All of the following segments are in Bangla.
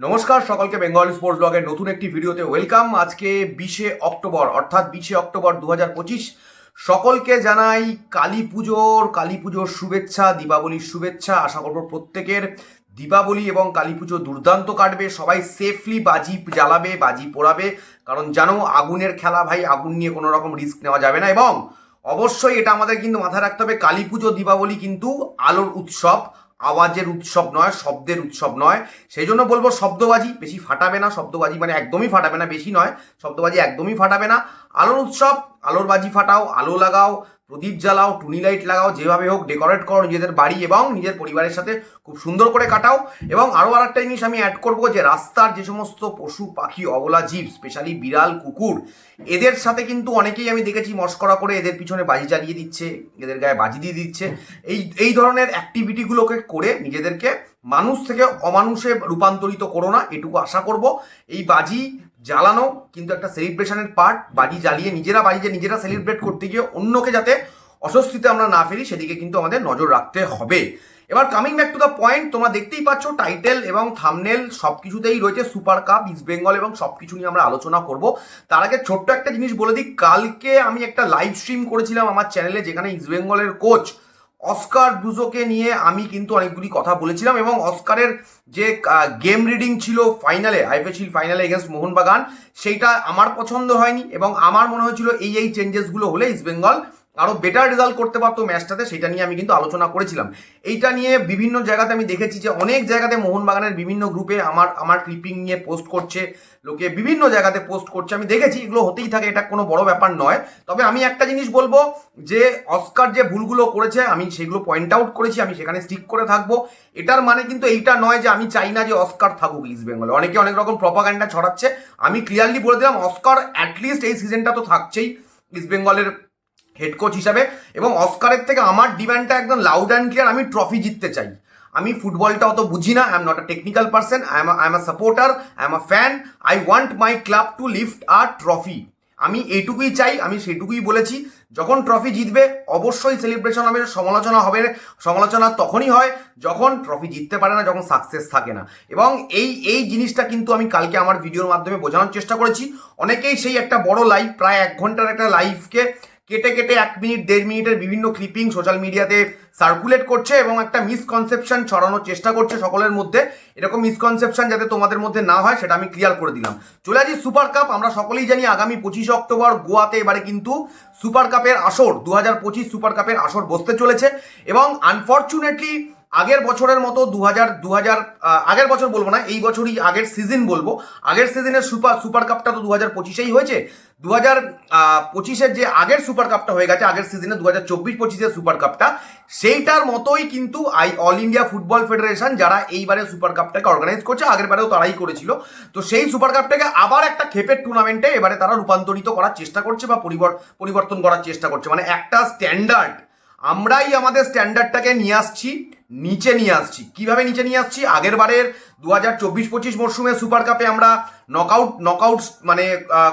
নমস্কার, সকলকে বেঙ্গল স্পোর্টস ব্লগের নতুন একটি ভিডিওতে ওয়েলকাম আজকে বিশে অক্টোবর, অর্থাৎ বিশে অক্টোবর দু হাজার পঁচিশ। সকলকে জানাই কালী পুজোর কালী পুজোর শুভেচ্ছা, দীপাবলির শুভেচ্ছা। আশা করব প্রত্যেকের দীপাবলি এবং কালী পুজো দুর্দান্ত কাটবে। সবাই সেফলি বাজি জ্বালাবে, বাজি পোড়াবে। কারণ জানো, আগুনের খেলা ভাই, আগুন নিয়ে কোনো রকম রিস্ক নেওয়া যাবে না। এবং অবশ্যই এটা আমাদের কিন্তু মাথায় রাখতে হবে, কালী পুজো, দীপাবলি কিন্তু আলোর উৎসব। আওয়াজের উৎসব নয়, শব্দের উৎসব নয়। সেই জন্য বলব শব্দবাজি, বেশি ফাটাবে না। শব্দবাজি মানে একদমই ফাটাবে না, বেশি নয়। শব্দবাজি একদমই ফাটাবে না। আলোর উৎসব আলোর বাজি ফাটাও, আলো লাগাও, প্রদীপ জ্বালাও, টুনি লাইট লাগাও, যেভাবে হোক ডেকোরেট করো নিজেদের বাড়ি এবং নিজের পরিবারের সাথে খুব সুন্দর করে কাটাও। এবং আরও আর একটা জিনিস আমি অ্যাড করব যে রাস্তার যে সমস্ত পশু, পাখি, অবলা জীব স্পেশালি বিড়াল, কুকুর, এদের সাথে কিন্তু অনেকেই আমি দেখেছি মস্করা করে এদের পিছনে বাজি চালিয়ে দিচ্ছে, এদের গায়ে বাজি দিয়ে দিচ্ছে। এই এই ধরনের অ্যাক্টিভিটিগুলোকে করে নিজেদেরকে মানুষ থেকে অমানুষে রূপান্তরিত করো না, এটুকু আশা করব। এই বাজি জ্বালানো, কিন্তু একটা সেলিব্রেশনের পার্ট বাজি জ্বালিয়ে নিজেরা বাড়িতে নিজেরা সেলিব্রেট করতে গিয়ে অন্যকে যাতে অস্বস্তিতে আমরা না ফেলি, সেদিকে কিন্তু আমাদের নজর রাখতে হবে। এবার coming back to the point তোমরা দেখতেই পাচ্ছ টাইটেল এবং থামনেল সব কিছুতেই রয়েছে সুপার কাপ ইস্ট বেঙ্গল এবং সব কিছু নিয়ে আমরা আলোচনা করব। তার আগে ছোট্ট একটা জিনিস বলে দিই, কালকে আমি একটা লাইভ স্ট্রিম করেছিলাম আমার চ্যানেলে যেখানে ইস্ট বেঙ্গলের কোচ অস্কার ডুজোকে নিয়ে আমি কিন্তু অনেকগুলি কথা বলেছিলাম এবং অস্কারের যে গেম রিডিং ছিল ফাইনালে আইপিএসিল ফাইনালে এগেনস্ট মোহনবাগান, সেইটা আমার পছন্দ হয়নি এবং আমার মনে হয়েছিল এই এই চেঞ্জেসগুলো হলে ইস্ট বেঙ্গল আরও বেটার রেজাল্ট করতে পারতো ম্যাচটাতে সেটা নিয়ে আমি কিন্তু আলোচনা করেছিলাম। এইটা নিয়ে বিভিন্ন জায়গাতে আমি দেখেছি যে অনেক জায়গাতে মোহনবাগানের বিভিন্ন গ্রুপে আমার আমার ক্লিপিং নিয়ে পোস্ট করছে, লোকে বিভিন্ন জায়গাতে পোস্ট করছে। আমি দেখেছি, এগুলো হতেই থাকে, এটা কোনো বড় ব্যাপার নয়। তবে আমি একটা জিনিস বলব, যে অস্কার যে ভুলগুলো করেছে, আমি সেগুলো পয়েন্ট আউট করেছি, আমি সেখানে স্টিক করে থাকব। এটার মানে কিন্তু এইটা নয় যে আমি চাই না যে অস্কার থাকুক ইস্ট বেঙ্গলে অনেকে অনেক রকম প্রপাগান্ডা ছড়াচ্ছে। আমি ক্লিয়ারলি বলে দিলাম অস্কার অ্যাটলিস্ট এই সিজনটা তো থাকছেই। ইস্ট বেঙ্গলের হেড কোচ হিসাবে এবং অস্কারের থেকে আমার ডিমান্ডটা একদম লাউড অ্যান্ড ক্লিয়ার আমি ট্রফি জিততে চাই। আমি ফুটবলটা অত বুঝি না I am not a technical person I am I am a supporter I am a fan I want my club to lift a trophy আমি এইটুকুই চাই, আমি সেটুকুই বলেছি, যখন ট্রফি জিতবে, অবশ্যই সেলিব্রেশন হবে, সমালোচনা হবে, সমালোচনা তখনই হয় যখন ট্রফি জিততে পারে না, যখন সাকসেস থাকে না। এবং এই এই জিনিসটা কিন্তু আমি কালকে আমার ভিডিওর মাধ্যমে বোঝানোর চেষ্টা করেছি। অনেকেই সেই একটা বড় লাইভ প্রায় এক ঘণ্টার একটা লাইভকে কেটে কেটে এক মিনিট, দেড় মিনিটের বিভিন্ন ক্লিপিং সোশ্যাল মিডিয়াতে সার্কুলেট করছে এবং একটা মিসকনসেপশন ছড়ানোর চেষ্টা করছে সকলের মধ্যে। এরকম মিসকনসেপশন যাতে তোমাদের মধ্যে না হয়, সেটা আমি ক্লিয়ার করে দিলাম। চলে আসি সুপার কাপ আমরা সকলেই জানি আগামী পঁচিশে অক্টোবর গোয়াতে এবারে কিন্তু সুপার কাপের আসর, দু হাজার পঁচিশ সুপার কাপের আসর বসতে চলেছে। এবং আনফর্চুনেটলি আগের বছরের মতো দু হাজার দু হাজার আগের বছর বলব না, এই বছরই আগের সিজন বলব। আগের সিজনের সুপার সুপার কাপটা তো দু হাজার পঁচিশেই হয়েছে। দু হাজার পঁচিশের যে আগের সুপার কাপটা হয়ে গেছে, আগের সিজনে দু হাজার চব্বিশ, পঁচিশের সুপার কাপটা, সেইটার মতোই কিন্তু I All India Football Federation যারা এইবারে সুপার কাপটাকে অর্গানাইজ করছে, আগের বারেও তারাই করেছিল। তো সেই সুপার কাপটাকে আবার একটা খেপের টুর্নামেন্টে এবারে তারা রূপান্তরিত করার চেষ্টা করছে বা পরিবর্তন করার চেষ্টা করছে। মানে একটা স্ট্যান্ডার্ড আমরাই আমাদের স্ট্যান্ডার্ডটাকে নিয়ে আসছি। নিচে নিয়ে আসছি। কীভাবে নিচে নিয়ে আসছি? আগের বারের দু হাজার চব্বিশ পঁচিশ মরশুমে সুপার কাপে আমরা নকআউট নকআউট মানে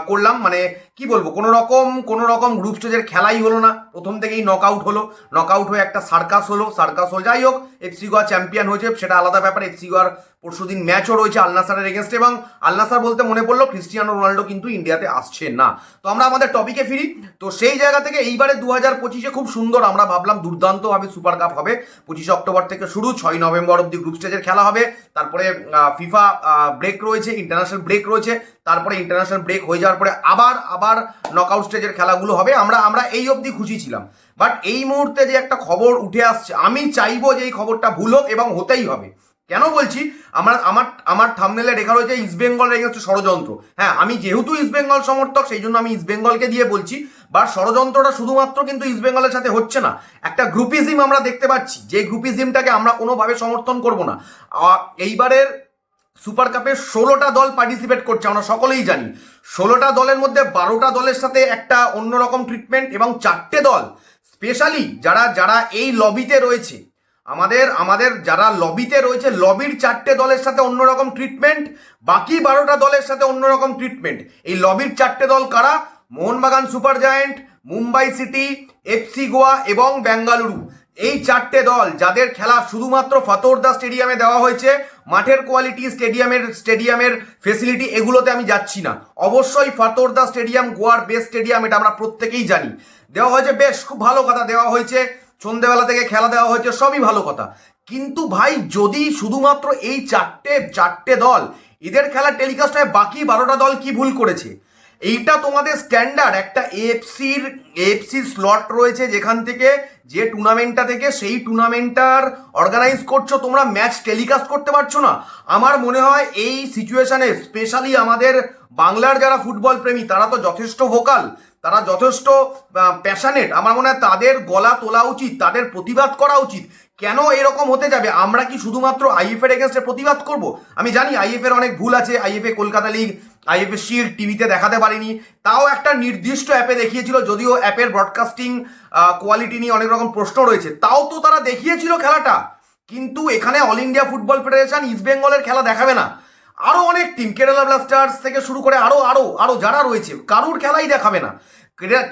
করলাম। মানে কি বলব? কোনো রকম কোনো রকম গ্রুপ স্টেজের খেলাই হলো না। প্রথম থেকেই নক নকআউট হলো। নকআউট হয়ে একটা সার্কাস হলো। সার্কাস হলো। যাই হোক এফসি গোয়া চ্যাম্পিয়ন হয়েছে। সেটা আলাদা ব্যাপার। এফসি গোয়ার পরশু দিন ম্যাচও রয়েছে আলনাসারের এগেনস্ট এবং আলনাসার বলতে মনে পড়ল ক্রিস্টিয়ানো রোনাল্ডো কিন্তু ইন্ডিয়াতে আসছে না। তো আমরা আমাদের টপিকে ফিরি। তো সেই জায়গা থেকে এইবারে দু হাজার পঁচিশে খুব সুন্দর আমরা ভাবলাম দুর্দান্তভাবে সুপার কাপ হবে। পঁচিশে অক্টোবর থেকে শুরু, ছয় নভেম্বর অব্দি গ্রুপ স্টেজের খেলা হবে। তারপরে ফিফা ব্রেক রয়েছে ইন্টারন্যাশনাল ব্রেক রয়েছে। তারপরে ইন্টারন্যাশনাল ব্রেক হয়ে যাওয়ার পরে আবার আবার নকআউট স্টেজের খেলাগুলো হবে। আমরা আমরা এই অবধি খুশি ছিলাম। বাট এই মুহূর্তে যে একটা খবর উঠে আসছে, আমি চাইব যে এই খবরটা ভুল হোক এবং হতেই হবে। কেন বলছি? আমার আমার আমার থামনেলে রেখা রয়েছে ইস্ট বেঙ্গলের এগেনস্ট ষড়যন্ত্র। হ্যাঁ আমি যেহেতু ইস্ট বেঙ্গল সমর্থক, সেই জন্য আমি ইস্ট বেঙ্গলকে দিয়ে বলছি। বা ষড়যন্ত্রটা শুধুমাত্র কিন্তু ইস্ট বেঙ্গলের সাথে হচ্ছে না। একটা গ্রুপিজিম আমরা দেখতে পাচ্ছি। যে গ্রুপিজিমটাকে আমরা কোনোভাবে সমর্থন করব না। এইবারের সুপার কাপে ষোলোটা দল পার্টিসিপেট করছে, আমরা সকলেই জানি। ষোলোটা দলের মধ্যে বারোটা দলের সাথে একটা অন্যরকম ট্রিটমেন্ট এবং চারটে দল স্পেশালি যারা যারা এই লবিতে রয়েছে আমাদের আমাদের যারা লবিতে রয়েছে লবির চারটে দলের সাথে অন্যরকম ট্রিটমেন্ট বাকি বারোটা দলের সাথে অন্যরকম ট্রিটমেন্ট এই লবির চারটে দল কারা? Mohun Bagan Super Giant, Mumbai City FC Goa এবং বেঙ্গালুরু। এই চারটে দল যাদের খেলা শুধুমাত্র ফতোরদা স্টেডিয়ামে দেওয়া হয়েছে, মাঠের কোয়ালিটি স্টেডিয়ামের স্টেডিয়ামের ফেসিলিটি এগুলোতে আমি যাচ্ছি না। অবশ্যই ফতোরদা স্টেডিয়াম, গোয়ার বেস্ট স্টেডিয়াম এটা আমরা প্রত্যেকেই জানি। দেওয়া হয়েছে বেশ, খুব ভালো কথা। দেওয়া হয়েছে সন্ধেবেলা থেকে খেলা দেওয়া হয়েছে, সবই ভালো কথা। কিন্তু ভাই, যদি শুধুমাত্র এই চারটে চারটে দল, এদের খেলা টেলিকাস্ট হয় বাকি বারোটা দল কি ভুল করেছে? এইটা তোমাদের স্ট্যান্ডার্ড একটা এএফসির এএফসির স্লট রয়েছে যেখান থেকে যে টুর্নামেন্টটা থেকে সেই টুর্নামেন্টটার অর্গানাইজ করছ, তোমরা ম্যাচ টেলিকাস্ট করতে পারছ না। আমার মনে হয় এই সিচুয়েশানে স্পেশালি আমাদের বাংলার যারা ফুটবল প্রেমী, তারা তো যথেষ্ট ভোকাল তারা যথেষ্ট প্যাশানেট আমার মনে হয় তাদের গলা তোলা উচিত, তাদের প্রতিবাদ করা উচিত। কেন এরকম হতে যাবে? আমরা কি শুধুমাত্র আইএফ এর এগেনস্টে প্রতিবাদ করব? আমি জানি আইএফ এর অনেক ভুল আছে। আইএফ এ কলকাতা লিগ এর শিল্ড টিভিতে দেখাতে পারিনি। তাও একটা নির্দিষ্ট অ্যাপে দেখিয়েছিল, যদিও অ্যাপের ব্রডকাস্টিং কোয়ালিটি নিয়ে অনেক রকম প্রশ্ন রয়েছে। তাও তো তারা দেখিয়েছিল খেলাটা। কিন্তু এখানে All India Football Federation East বেঙ্গলের খেলা দেখাবে না। আরও অনেক টিম কেরালা ব্লাস্টার্স থেকে শুরু করে আরও আরও আরও যারা রয়েছে, কারুর খেলাই দেখাবে না।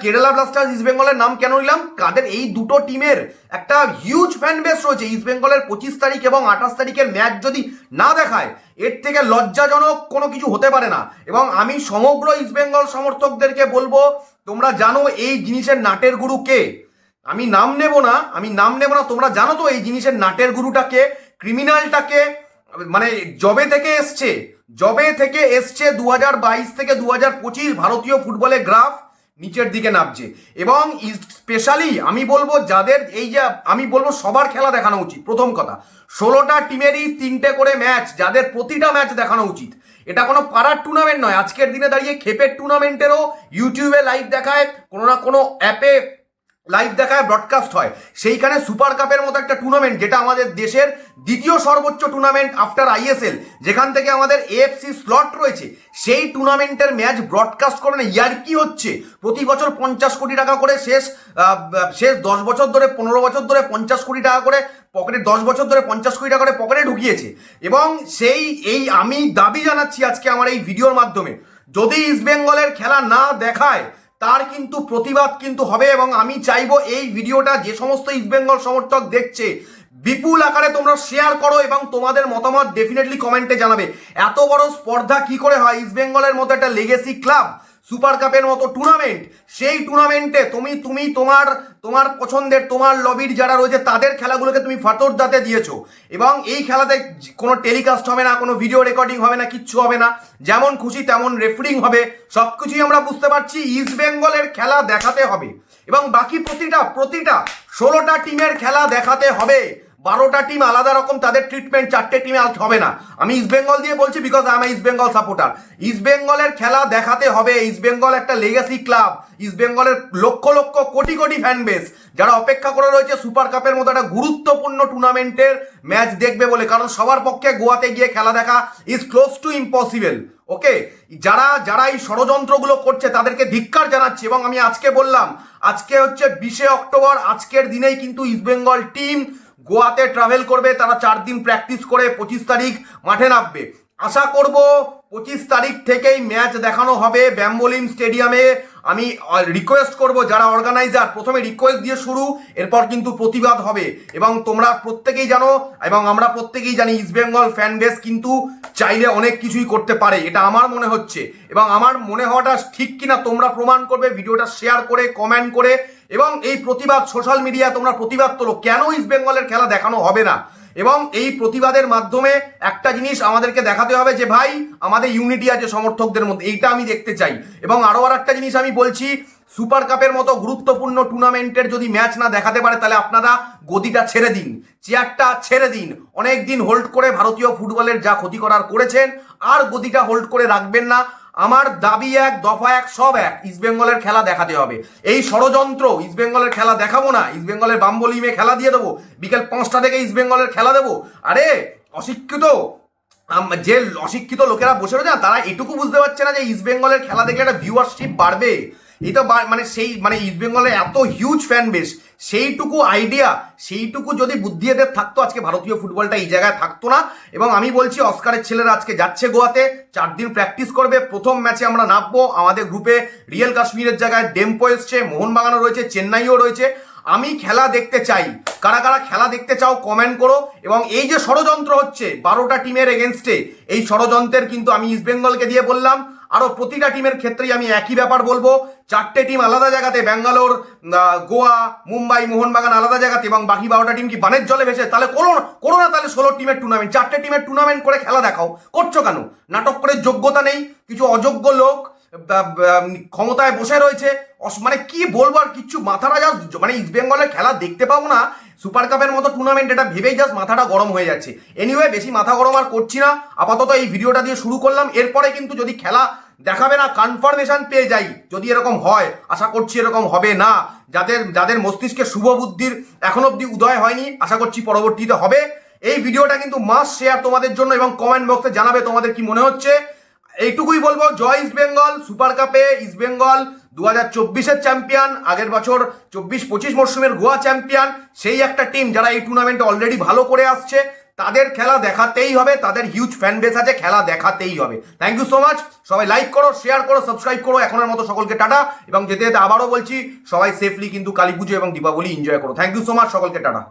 কেরালা ব্লাস্টার্স ইস্ট বেঙ্গলের নাম কেন নিলাম? কাদের এই দুটো টিমের একটা হিউজ ফ্যান বেস রয়েছে ইস্ট বেঙ্গলের পঁচিশ তারিখ এবং আঠাশ তারিখের ম্যাচ যদি না দেখায়, এর থেকে লজ্জাজনক কোনো কিছু হতে পারে না। এবং আমি সমগ্র ইস্ট বেঙ্গল সমর্থকদেরকে বলব, তোমরা জানো এই জিনিসের নাটের গুরু কে? আমি নাম নেব না, আমি নাম নেব না, তোমরা জানো তো এই জিনিসের নাটের গুরুটাকে ক্রিমিনালটাকে মানে জবে থেকে এসছে জবে থেকে এসছে দু হাজার বাইশ থেকে দু হাজার পঁচিশ ভারতীয় ফুটবলে গ্রাফ নিচের দিকে নামছে। এবং স্পেশালি আমি বলব যাদের এই যে আমি বলব সবার খেলা দেখানো উচিত, প্রথম কথা। ষোলোটা টিমেরই তিনটে করে ম্যাচ, যাদের প্রতিটা ম্যাচ দেখানো উচিত। এটা কোনো পাড়ার টুর্নামেন্ট নয়। আজকের দিনে দাঁড়িয়ে খেপের টুর্নামেন্টেরও ইউটিউবে লাইভ দেখায়, কোনো না কোনো অ্যাপে লাইভ দেখায় ব্রডকাস্ট হয়। সেইখানে সুপার কাপের মতো একটা টুর্নামেন্ট যেটা আমাদের দেশের দ্বিতীয় সর্বোচ্চ টুর্নামেন্ট আফটার আইএসএল যেখান থেকে আমাদের এএফসি স্লট রয়েছে। সেই টুর্নামেন্টের ম্যাচ ব্রডকাস্ট করবে না ইয়ার কি হচ্ছে? প্রতি বছর পঞ্চাশ কোটি টাকা করে শেষ শেষ দশ বছর ধরে, পনেরো বছর ধরে পঞ্চাশ কোটি টাকা করে পকেটে, দশ বছর ধরে পঞ্চাশ কোটি টাকা করে পকেটে ঢুকিয়েছে। এবং সেই, এই আমি দাবি জানাচ্ছি আজকে আমার এই ভিডিওর মাধ্যমে। যদি ইস্ট বেঙ্গলের খেলা না দেখায় তার কিন্তু প্রতিবাদ কিন্তু হবে এবং আমি চাইব এই ভিডিওটা যে সমস্ত ইস্টবেঙ্গল সমর্থক দেখছে, বিপুল আকারে তোমরা শেয়ার করো এবং তোমাদের মতামত ডেফিনেটলি কমেন্টে জানাবে। এত বড় স্পর্ধা কি করে হয় ইস্টবেঙ্গলের মতো একটা লেগেসি ক্লাব সুপার কাপের মতো টুর্নামেন্ট সেই টুর্নামেন্টে তুমি তুমি তোমার তোমার পছন্দের, তোমার লবির যারা রয়েছে, তাদের খেলাগুলোকে তুমি ফাতরদাতে দিয়েছ। এবং এই খেলাতে কোনো টেলিকাস্ট হবে না, কোনো ভিডিও রেকর্ডিং হবে না, কিচ্ছু হবে না। যেমন খুশি, তেমন রেফারিং হবে। সব কিছুই আমরা বুঝতে পারছি ইস্ট বেঙ্গলের খেলা দেখাতে হবে। এবং বাকি প্রতিটা প্রতিটা ষোলোটা টিমের খেলা দেখাতে হবে। বারোটা টিম আলাদা রকম, তাদের ট্রিটমেন্ট চারটে টিমে আল হবে না। আমি ইস্ট বেঙ্গল দিয়ে বলছি বিকজ আমি ইস্ট বেঙ্গল সাপোর্টার ইস্ট বেঙ্গলের খেলা দেখাতে হবে। ইস্ট বেঙ্গল একটা লেগাসি ক্লাব ইস্ট বেঙ্গলের লক্ষ লক্ষ কোটি কোটি ফ্যান বেস যারা অপেক্ষা করে রয়েছে সুপার কাপের মতো একটা গুরুত্বপূর্ণ টুর্নামেন্টের ম্যাচ দেখবে বলে। কারণ সবার পক্ষে গোয়াতে গিয়ে খেলা দেখা is close to impossible okay যারা যারা এই ষড়যন্ত্রগুলো করছে, তাদেরকে ধিক্কার জানাচ্ছি। এবং আমি আজকে বললাম, আজকে হচ্ছে বিশে অক্টোবর, আজকের দিনেই কিন্তু ইস্টবেঙ্গল টিম গোয়াতে ট্রাভেল করবে, তারা চার দিন প্র্যাকটিস করে, পঁচিশ তারিখ মাঠে নামবে। আশা করব পঁচিশ তারিখ থেকেই ম্যাচ দেখানো হবে ব্যাম্বোলিম স্টেডিয়ামে। আমি রিকোয়েস্ট করব যারা অর্গানাইজার প্রথমে রিকোয়েস্ট দিয়ে শুরু, এরপর কিন্তু প্রতিবাদ হবে। এবং তোমরা প্রত্যেকেই জানো, এবং আমরা প্রত্যেকেই জানি ইস্ট বেঙ্গল ফ্যান বেস কিন্তু চাইলে অনেক কিছুই করতে পারে, এটা আমার মনে হচ্ছে। এবং আমার মনে হওয়াটা ঠিক কিনা তোমরা প্রমাণ করবে, ভিডিওটা শেয়ার করে কমেন্ট করে। এবং এই প্রতিবাদ সোশ্যাল মিডিয়া তোমরা প্রতিবাদ তোলো। কেন ইস্ট বেঙ্গলের খেলা দেখানো হবে না? এবং এই প্রতিবাদের মাধ্যমে একটা জিনিস আমাদেরকে দেখাতে হবে যে, ভাই, আমাদের ইউনিটি আছে সমর্থকদের মধ্যে। এইটা আমি দেখতে চাই। এবং আরও আর একটা জিনিস আমি বলছি সুপার কাপের মতো গুরুত্বপূর্ণ টুর্নামেন্টের যদি ম্যাচ না দেখাতে পারে, তাহলে আপনারা গদিটা ছেড়ে দিন। চেয়ারটা ছেড়ে দিন। অনেক দিন হোল্ড করে ভারতীয় ফুটবলের যা ক্ষতি করার করেছেন, আর গদিটা হোল্ড করে রাখবেন না। আমার দাবি এক, দফা এক, সব এক। ইস্টবেঙ্গলের খেলা দেখাতে হবে। এই ষড়যন্ত্র ইস্টবেঙ্গলের খেলা দেখাবো না। ইস্টবেঙ্গলের বাম্বলিমে খেলা দিয়ে দেবো। বিকেল পাঁচটা থেকে ইস্টবেঙ্গলের খেলা দেবো। আরে, অশিক্ষিত যে অশিক্ষিত লোকেরা বসে রয়েছে তারা এটুকু বুঝতে পারছে না যে ইস্টবেঙ্গলের খেলা দেখলে একটা ভিউয়ারশিপ বাড়বে। বা- মানে সেই মানে ইস্টবেঙ্গলের এত হিউজ ফ্যান বেস সেইটুকু আইডিয়া সেইটুকু যদি বুদ্ধি এদের থাকতো, আজকে ভারতীয় ফুটবলটা এই জায়গায় থাকতো না। এবং আমি বলছি, অস্কারের ছেলেরা আজকে যাচ্ছে গোয়াতে, চার দিন প্র্যাকটিস করবে, প্রথম ম্যাচে আমরা নামবো। আমাদের গ্রুপে রিয়েল কাশ্মীরের জায়গায় ডেম্পো এসছে, মোহনবাগানও রয়েছে, চেন্নাইও রয়েছে। আমি খেলা দেখতে চাই। কারা কারা খেলা দেখতে চাও কমেন্ট করো। এবং এই যে ষড়যন্ত্র হচ্ছে, বারোটা টিমের এগেনস্টে এই ষড়যন্ত্রের কিন্তু আমি ইস্ট বেঙ্গলকে দিয়ে বললাম আরও প্রতিটা টিমের ক্ষেত্রেই আমি একই ব্যাপার বলব। চারটে টিম আলাদা জায়গাতে, ব্যাঙ্গালোর গোয়া, মুম্বাই, মোহনবাগান আলাদা জায়গাতে এবং বাকি বারোটা টিম কি বানের জলে ভেসে, তাহলে করো করো না তাহলে ষোলো টিমের টুর্নামেন্ট চারটে টিমের টুর্নামেন্ট করে খেলা দেখাও। করছ কেন? নাটক করে যোগ্যতা নেই, কিছু অযোগ্য লোক ক্ষমতায় বসে রয়েছে। মানে কি বলব আর কিচ্ছু মাথাটা যা মানে ইস্ট বেঙ্গলের খেলা দেখতে পাবো না সুপার কাপের মতো টুর্নামেন্ট এটা ভেবেই জাস্ট মাথাটা গরম হয়ে যাচ্ছে। এনিওয়ে বেশি মাথা গরম আর করছি না। আপাতত এই ভিডিওটা দিয়ে শুরু করলাম। এরপরে কিন্তু যদি খেলা দেখাবে না কনফার্মেশন পেয়ে যাই, যদি এরকম হয়। আশা করছি এরকম হবে না। যাদের যাদের মস্তিষ্কে শুভ বুদ্ধির এখন অবধি উদয় হয়নি, আশা করছি পরবর্তীতে হবে। এই ভিডিওটা কিন্তু মাস্ট শেয়ার তোমাদের জন্য এবং কমেন্ট বক্সে জানাবে তোমাদের কি মনে হচ্ছে। এইটুকুই বলব, জয় ইস্ট বেঙ্গল সুপার কাপে ইস্ট বেঙ্গল দু হাজার চব্বিশের চ্যাম্পিয়ন আগের বছর চব্বিশ পঁচিশ মরশুমের গোয়া চ্যাম্পিয়ন সেই একটা টিম যারা এই টুর্নামেন্টে অলরেডি ভালো করে আসছে, তাদের খেলা দেখাতেই হবে, তাদের হিউজ ফ্যান বেস আছে, খেলা দেখাতেই হবে। থ্যাংক ইউ সো মাচ সবাই লাইক করো শেয়ার করো সাবস্ক্রাইব করো, এখনের মতো সকলকে টাটা। এবং যেতে যেতে আবারও বলছি, সবাই সেফলি কিন্তু কালী পুজো এবং দীপাবলি এনজয় করো। থ্যাংক ইউ সো মাচ সকলকে টাটা।